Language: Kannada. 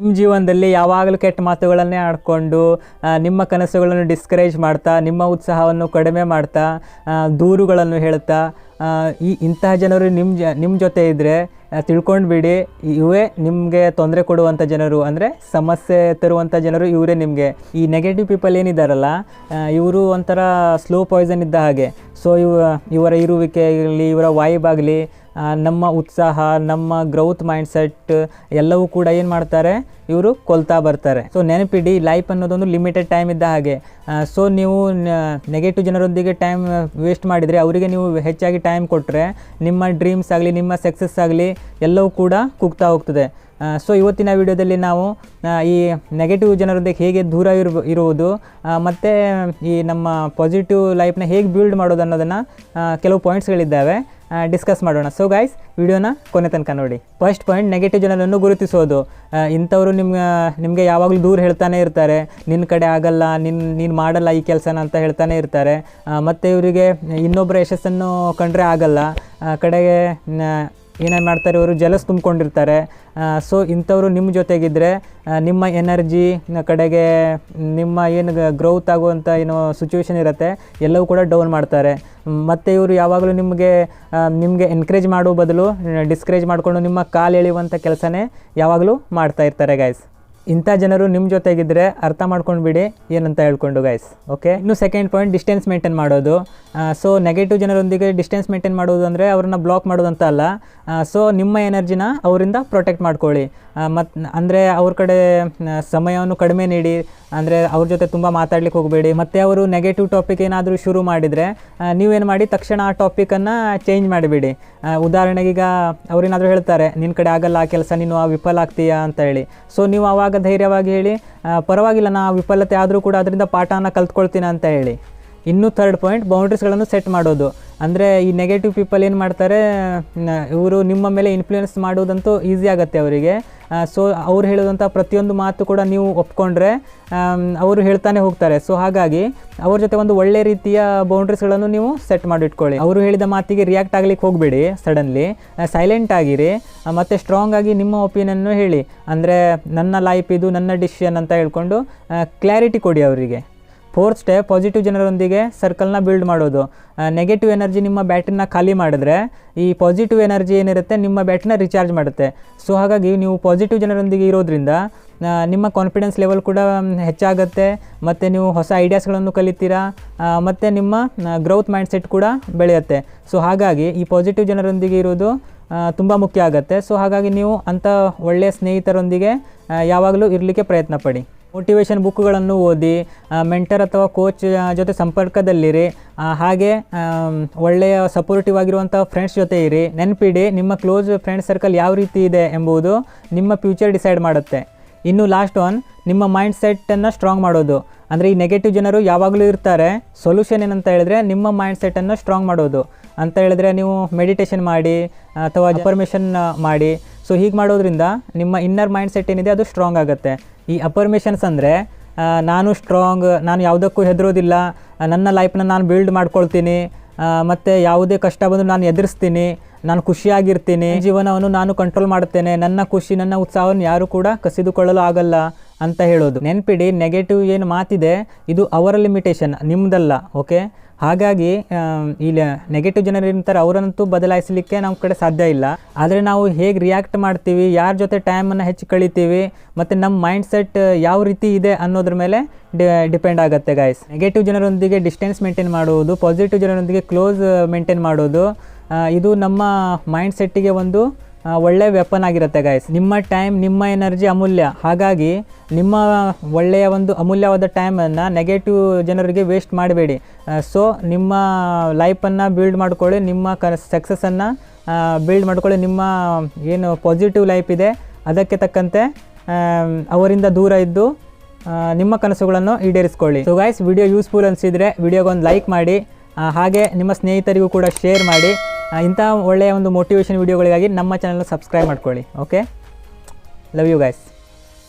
ನಿಮ್ಮ ಜೀವನದಲ್ಲಿ ಯಾವಾಗಲೂ ಕೆಟ್ಟ ಮಾತುಗಳನ್ನೇ ಆಡಿಕೊಂಡು ನಿಮ್ಮ ಕನಸುಗಳನ್ನು ಡಿಸ್ಕರೇಜ್ ಮಾಡ್ತಾ, ನಿಮ್ಮ ಉತ್ಸಾಹವನ್ನು ಕಡಿಮೆ ಮಾಡ್ತಾ ದೂರುಗಳನ್ನು ಹೇಳ್ತಾ ಈ ಇಂತಹ ಜನರು ನಿಮ್ಮ ಜ ನಿಮ್ಮ ಜೊತೆ ಇದ್ದರೆ ತಿಳ್ಕೊಂಡು ಬಿಡಿ ಇವೇ ನಿಮಗೆ ತೊಂದರೆ ಕೊಡುವಂಥ ಜನರು, ಅಂದರೆ ಸಮಸ್ಯೆ ತರುವಂಥ ಜನರು ಇವರೇ ನಿಮಗೆ. ಈ ನೆಗೆಟಿವ್ ಪೀಪಲ್ ಏನಿದ್ದಾರಲ್ಲ ಇವರು ಒಂಥರ ಸ್ಲೋ ಪಾಯ್ಸನ್ ಇದ್ದ ಹಾಗೆ. ಸೊ ಇವ, ಇವರ ಇರುವಿಕೆ ಆಗಲಿ ಇವರ ವೈಬ್ ಆಗಲಿ ನಮ್ಮ ಉತ್ಸಾಹ, ನಮ್ಮ ಗ್ರೌತ್ ಮೈಂಡ್ಸೆಟ್ ಎಲ್ಲವೂ ಕೂಡ ಏನು ಮಾಡ್ತಾರೆ? ಇವರು ಕೊಲ್ತಾ ಬರ್ತಾರೆ. ಸೊ ನೆನಪಿಡಿ ಲೈಫ್ ಅನ್ನೋದೊಂದು ಲಿಮಿಟೆಡ್ ಟೈಮ್ ಇದ್ದ ಹಾಗೆ. ಸೊ ನೀವು ನೆಗೆಟಿವ್ ಜನರೊಂದಿಗೆ ಟೈಮ್ ವೇಸ್ಟ್ ಮಾಡಿದರೆ, ಅವರಿಗೆ ನೀವು ಹೆಚ್ಚಾಗಿ ಟೈಮ್ ಕೊಟ್ಟರೆ ನಿಮ್ಮ ಡ್ರೀಮ್ಸ್ ಆಗಲಿ, ನಿಮ್ಮ ಸಕ್ಸಸ್ ಆಗಲಿ, ಎಲ್ಲವೂ ಕೂಡ ಕುಗ್ತಾ ಹೋಗ್ತದೆ. ಸೊ ಇವತ್ತಿನ ವಿಡಿಯೋದಲ್ಲಿ ನಾವು ಈ ನೆಗೆಟಿವ್ ಜನರೊಂದಿಗೆ ಹೇಗೆ ದೂರ ಇರು, ಇರುವುದು ಮತ್ತು ಈ ನಮ್ಮ ಪಾಸಿಟಿವ್ ಲೈಫ್ನ ಹೇಗೆ ಬಿಲ್ಡ್ ಮಾಡೋದು ಅನ್ನೋದನ್ನು ಕೆಲವು ಪಾಯಿಂಟ್ಸ್ಗಳಿದ್ದಾವೆ ಡಿಸ್ಕಸ್ ಮಾಡೋಣ. ಸೊ ಗೈಸ್ ವಿಡಿಯೋನ ಕೊನೆ ತನಕ ನೋಡಿ. ಫಸ್ಟ್ ಪಾಯಿಂಟ್ ನೆಗೆಟಿವ್ ಜನರನ್ನು ಗುರುತಿಸೋದು. ಇಂಥವರು ನಿಮ್ಮ ನಿಮಗೆ ಯಾವಾಗಲೂ ದೂರ ಹೇಳ್ತಾನೆ ಇರ್ತಾರೆ. ನಿನ್ನ ಕಡೆ ಆಗಲ್ಲ ನಿನ್ನ ನೀನು ಮಾಡಲ್ಲ ಈ ಕೆಲಸನ ಅಂತ ಹೇಳ್ತಾನೆ ಇರ್ತಾರೆ. ಮತ್ತು ಇವರಿಗೆ ಇನ್ನೊಬ್ಬರ ಯಶಸ್ಸನ್ನು ಕಂಡ್ರೆ ಆಗಲ್ಲ. ಕಡೆಗೆ ಏನೇನು ಮಾಡ್ತಾರೆ, ಇವರು ಜಲಸ್ ತುಂಬಿಕೊಂಡಿರ್ತಾರೆ. ಸೊ ಇಂಥವರು ನಿಮ್ಮ ಜೊತೆಗಿದ್ದರೆ ನಿಮ್ಮ ಎನರ್ಜಿ ಕಡೆಗೆ, ನಿಮ್ಮ ಏನು ಗ್ರೋತ್ ಆಗುವಂಥ ಏನು ಸಿಚುವೇಶನ್ ಇರುತ್ತೆ, ಎಲ್ಲವೂ ಕೂಡ ಡೌನ್ ಮಾಡ್ತಾರೆ. ಮತ್ತು ಇವರು ಯಾವಾಗಲೂ ನಿಮಗೆ ನಿಮಗೆ ಎನ್ಕರೇಜ್ ಮಾಡೋ ಬದಲು ಡಿಸ್ಕರೇಜ್ ಮಾಡಿಕೊಂಡು ನಿಮ್ಮ ಕಾಲು ಎಳೆಯುವಂಥ ಕೆಲಸನೇ ಯಾವಾಗಲೂ ಮಾಡ್ತಾ ಇರ್ತಾರೆ ಗೈಸ್ ಇಂಥ ಜನರು ನಿಮ್ಮ ಜೊತೆಗಿದ್ದರೆ ಅರ್ಥ ಮಾಡ್ಕೊಂಡು ಬಿಡಿ ಏನಂತ ಹೇಳ್ಕೊಂಡು ಗೈಸ್ ಓಕೆ ಇನ್ನು ಸೆಕೆಂಡ್ ಪಾಯಿಂಟ್ ಡಿಸ್ಟೆನ್ಸ್ ಮೇಂಟೈನ್ ಮಾಡೋದು. ಸೊ ನೆಗೆಟಿವ್ ಜನರೊಂದಿಗೆ ಡಿಸ್ಟೆನ್ಸ್ ಮೇಂಟೈನ್ ಮಾಡೋದು ಅಂದರೆ ಅವ್ರನ್ನ ಬ್ಲಾಕ್ ಮಾಡೋದು ಅಂತ ಅಲ್ಲ ಸೊ ನಿಮ್ಮ ಎನರ್ಜಿನ ಅವರಿಂದ ಪ್ರೊಟೆಕ್ಟ್ ಮಾಡ್ಕೊಳ್ಳಿ. ಮತ್ತು ಅಂದರೆ ಅವ್ರ ಕಡೆ ಸಮಯವನ್ನು ಕಡಿಮೆ ನೀಡಿ, ಅಂದರೆ ಅವ್ರ ಜೊತೆ ತುಂಬ ಮಾತಾಡ್ಲಿಕ್ಕೆ ಹೋಗಬೇಡಿ. ಮತ್ತು ಅವರು ನೆಗೆಟಿವ್ ಟಾಪಿಕ್ ಏನಾದರೂ ಶುರು ಮಾಡಿದರೆ ನೀವೇನು ಮಾಡಿ ತಕ್ಷಣ ಆ ಟಾಪಿಕನ್ನು ಚೇಂಜ್ ಮಾಡಿಬಿಡಿ. ಉದಾಹರಣೆಗೆ ಈಗ ಅವ್ರೇನಾದರೂ ಹೇಳ್ತಾರೆ ನಿನ್ನ ಕಡೆ ಆಗಲ್ಲ, ಆ ಕೆಲಸ ನೀನು ವಿಫಲ ಆಗ್ತೀಯಾ? ಅಂತ ಹೇಳಿ. ಸೊ ನೀವು ಆವಾಗ ಧೈರ್ಯವಾಗಿ ಹೇಳಿ ಪರವಾಗಿಲ್ಲ ನಾ ವಿಫಲತೆ ಆದರೂ ಕೂಡ ಅದರಿಂದ ಪಾಠನ ಕಲ್ತ್ಕೊಳ್ತೀನಿ ಅಂತ ಹೇಳಿ. ಇನ್ನು ಥರ್ಡ್ ಪಾಯಿಂಟ್ ಬೌಂಡ್ರೀಸ್ಗಳನ್ನು ಸೆಟ್ ಮಾಡೋದು. ಅಂದರೆ ಈ ನೆಗೆಟಿವ್ ಪೀಪಲ್ ಏನು ಮಾಡ್ತಾರೆ ಇವರು ನಿಮ್ಮ ಮೇಲೆ ಇನ್ಫ್ಲೂಯೆನ್ಸ್ ಮಾಡೋದಂತೂ ಈಸಿ ಆಗುತ್ತೆ ಅವರಿಗೆ. ಸೊ ಅವ್ರು ಹೇಳೋದಂಥ ಪ್ರತಿಯೊಂದು ಮಾತು ಕೂಡ ನೀವು ಒಪ್ಕೊಂಡ್ರೆ ಅವರು ಹೇಳ್ತಾನೆ ಹೋಗ್ತಾರೆ. ಸೊ ಹಾಗಾಗಿ ಅವ್ರ ಜೊತೆ ಒಂದು ಒಳ್ಳೆ ರೀತಿಯ ಬೌಂಡ್ರೀಸ್ಗಳನ್ನು ನೀವು ಸೆಟ್ ಮಾಡಿಟ್ಕೊಳ್ಳಿ. ಅವರು ಹೇಳಿದ ಮಾತಿಗೆ ರಿಯಾಕ್ಟ್ ಆಗಲಿಕ್ಕೆ ಹೋಗಬೇಡಿ ಸಡನ್ಲಿ ಸೈಲೆಂಟ್ ಆಗಿರಿ. ಮತ್ತು ಸ್ಟ್ರಾಂಗ್ ಆಗಿ ನಿಮ್ಮ ಒಪಿನಿಯನ್ನು ಹೇಳಿ. ಅಂದರೆ ನನ್ನ ಲೈಫ್ ಇದು ನನ್ನ ಡಿಸಿಷನ್ ಅಂತ ಹೇಳ್ಕೊಂಡು ಕ್ಲಾರಿಟಿ ಕೊಡಿ ಅವರಿಗೆ. ಫೋರ್ತ್ ಸ್ಟೆಪ್ ಪಾಸಿಟಿವ್ ಜನರೊಂದಿಗೆ ಸರ್ಕಲ್ನ ಬಿಲ್ಡ್ ಮಾಡೋದು. ನೆಗೆಟಿವ್ ಎನರ್ಜಿ ನಿಮ್ಮ ಬ್ಯಾಟ್ರಿನ ಖಾಲಿ ಮಾಡಿದ್ರೆ ಈ ಪಾಸಿಟಿವ್ ಎನರ್ಜಿ ಏನಿರುತ್ತೆ ನಿಮ್ಮ ಬ್ಯಾಟ್ರಿನ ರಿಚಾರ್ಜ್ ಮಾಡುತ್ತೆ. ಸೊ ಹಾಗಾಗಿ ನೀವು ಪಾಸಿಟಿವ್ ಜನರೊಂದಿಗೆ ಇರೋದ್ರಿಂದ ನಿಮ್ಮ ಕಾನ್ಫಿಡೆನ್ಸ್ ಲೆವೆಲ್ ಕೂಡ ಹೆಚ್ಚಾಗುತ್ತೆ. ಮತ್ತು ನೀವು ಹೊಸ ಐಡಿಯಾಸ್ಗಳನ್ನು ಕಲಿತೀರಾ. ಮತ್ತು ನಿಮ್ಮ ಗ್ರೌತ್ ಮೈಂಡ್ಸೆಟ್ ಕೂಡ ಬೆಳೆಯುತ್ತೆ. ಸೊ ಹಾಗಾಗಿ ಈ ಪಾಸಿಟಿವ್ ಜನರೊಂದಿಗೆ ಇರೋದು ತುಂಬ ಮುಖ್ಯ ಆಗುತ್ತೆ. ಸೊ ಹಾಗಾಗಿ ನೀವು ಅಂಥ ಒಳ್ಳೆಯ ಸ್ನೇಹಿತರೊಂದಿಗೆ ಯಾವಾಗಲೂ ಇರಲಿಕ್ಕೆ ಪ್ರಯತ್ನ ಪಡಿ. ಮೋಟಿವೇಶನ್ ಬುಕ್ಗಳನ್ನು ಓದಿ ಮೆಂಟರ್ ಅಥವಾ ಕೋಚ್ ಜೊತೆ ಸಂಪರ್ಕದಲ್ಲಿರಿ. ಹಾಗೆ ಒಳ್ಳೆಯ ಸಪೋರ್ಟಿವ್ ಆಗಿರುವಂಥ ಫ್ರೆಂಡ್ಸ್ ಜೊತೆ ಇರಿ. ನೆನಪಿಡಿ ನಿಮ್ಮ ಕ್ಲೋಸ್ ಫ್ರೆಂಡ್ ಸರ್ಕಲ್ ಯಾವ ರೀತಿ ಇದೆ ಎಂಬುದು ನಿಮ್ಮ ಫ್ಯೂಚರ್ ಡಿಸೈಡ್ ಮಾಡುತ್ತೆ. ಇನ್ನು ಲಾಸ್ಟ್ ಒನ್ ನಿಮ್ಮ ಮೈಂಡ್ ಸೆಟ್ಟನ್ನು ಸ್ಟ್ರಾಂಗ್ ಮಾಡೋದು. ಅಂದರೆ ಈ ನೆಗೆಟಿವ್ ಜನರು ಯಾವಾಗಲೂ ಇರ್ತಾರೆ ಸೊಲ್ಯೂಷನ್ ಏನಂತ ಹೇಳಿದ್ರೆ ನಿಮ್ಮ ಮೈಂಡ್ ಸೆಟ್ಟನ್ನು ಸ್ಟ್ರಾಂಗ್ ಮಾಡೋದು. ಅಂತ ಹೇಳಿದ್ರೆ ನೀವು ಮೆಡಿಟೇಷನ್ ಮಾಡಿ ಅಥವಾ ಅಫರ್ಮೇಷನ್ ಮಾಡಿ. ಸೊ ಹೀಗೆ ಮಾಡೋದ್ರಿಂದ ನಿಮ್ಮ ಇನ್ನರ್ ಮೈಂಡ್ ಸೆಟ್ ಏನಿದೆ ಅದು ಸ್ಟ್ರಾಂಗ್ ಆಗುತ್ತೆ. ಈ ಅಫರ್ಮೇಷನ್ಸ್ ಅಂದರೆ ನಾನು ಸ್ಟ್ರಾಂಗ್ ನಾನು ಯಾವುದಕ್ಕೂ ಹೆದರೋದಿಲ್ಲ ನನ್ನ ಲೈಫ್ನ ನಾನು ಬಿಲ್ಡ್ ಮಾಡ್ಕೊಳ್ತೀನಿ ಮತ್ತು ಯಾವುದೇ ಕಷ್ಟ ಬಂದರೂ ನಾನು ಎದುರಿಸ್ತೀನಿ, ನಾನು ಖುಷಿಯಾಗಿರ್ತೀನಿ ಜೀವನವನ್ನು ನಾನು ಕಂಟ್ರೋಲ್ ಮಾಡ್ತೇನೆ ನನ್ನ ಖುಷಿ, ನನ್ನ ಉತ್ಸಾಹವನ್ನು ಯಾರೂ ಕೂಡ ಕಸಿದುಕೊಳ್ಳಲು ಆಗಲ್ಲ. ಅಂತ ಹೇಳೋದು. ನೆನ್ಪಿಡಿ ನೆಗೆಟಿವ್ ಏನು ಮಾತಿದೆ, ಇದು ಅವರ ಲಿಮಿಟೇಷನ್ ನಿಮ್ಮದಲ್ಲ ಓಕೆ ಹಾಗಾಗಿ ಇಲ್ಲಿ ನೆಗೆಟಿವ್ ಜನರು ಅವರನ್ನಂತೂ ಬದಲಾಯಿಸಲಿಕ್ಕೆ ನಮ್ಮ ಕಡೆ ಸಾಧ್ಯ ಇಲ್ಲ. ಆದರೆ ನಾವು ಹೇಗೆ ರಿಯಾಕ್ಟ್ ಮಾಡ್ತೀವಿ, ಯಾರ ಜೊತೆ ಟೈಮನ್ನು ಹೆಚ್ಚು ಕಳಿತೀವಿ, ಮತ್ತು ನಮ್ಮ ಮೈಂಡ್ ಸೆಟ್ ಯಾವ ರೀತಿ ಇದೆ ಅನ್ನೋದ್ರ ಮೇಲೆ ಡಿಪೆಂಡ್ ಆಗುತ್ತೆ ಗಾಯ್ಸ್ ನೆಗೆಟಿವ್ ಜನರೊಂದಿಗೆ ಡಿಸ್ಟೆನ್ಸ್ ಮೇಂಟೈನ್ ಮಾಡುವುದು ಪಾಸಿಟಿವ್ ಜನರೊಂದಿಗೆ ಕ್ಲೋಸ್ ಮೇಂಟೈನ್ ಮಾಡೋದು ಇದು ನಮ್ಮ ಮೈಂಡ್ ಸೆಟ್ಟಿಗೆ ಒಂದು ಒಳ್ಳೆ ವೆಪನ್ ಆಗಿರುತ್ತೆ ಗಾಯ್ಸ್ ನಿಮ್ಮ ಟೈಮ್ ನಿಮ್ಮ ಎನರ್ಜಿ ಅಮೂಲ್ಯ. ಹಾಗಾಗಿ, ನಿಮ್ಮ ಒಳ್ಳೆಯ ಒಂದು ಅಮೂಲ್ಯವಾದ ಟೈಮನ್ನು ನೆಗೆಟಿವ್ ಜನರಿಗೆ ವೇಸ್ಟ್ ಮಾಡಬೇಡಿ. ಸೊ ನಿಮ್ಮ ಲೈಫನ್ನು ಬಿಲ್ಡ್ ಮಾಡ್ಕೊಳ್ಳಿ, ನಿಮ್ಮ ಕ ಸಕ್ಸಸ್ಸನ್ನು ಬಿಲ್ಡ್ ಮಾಡ್ಕೊಳ್ಳಿ. ನಿಮ್ಮ, ಏನು ಪಾಸಿಟಿವ್ ಲೈಫ್ ಇದೆ. ಅದಕ್ಕೆ ತಕ್ಕಂತೆ ಅವರಿಂದ ದೂರ ಇದ್ದು ನಿಮ್ಮ ಕನಸುಗಳನ್ನು ಈಡೇರಿಸ್ಕೊಳ್ಳಿ. ಸೊ ಗಾಯ್ಸ್ ವಿಡಿಯೋ ಯೂಸ್ಫುಲ್ ಅನಿಸಿದರೆ ವಿಡಿಯೋಗೊಂದು ಲೈಕ್ ಮಾಡಿ ಹಾಗೆ ನಿಮ್ಮ ಸ್ನೇಹಿತರಿಗೂ ಕೂಡ ಶೇರ್ ಮಾಡಿ. ಇಂಥ ಒಳ್ಳೆಯ ಒಂದು ಮೋಟಿವೇಶನ್ ವೀಡಿಯೋಗಳಿಗಾಗಿ ನಮ್ಮ ಚಾನಲ್ನ ಸಬ್ಸ್ಕ್ರೈಬ್ ಮಾಡ್ಕೊಳ್ಳಿ ಓಕೆ ಲವ್ ಯು ಗೈಸ್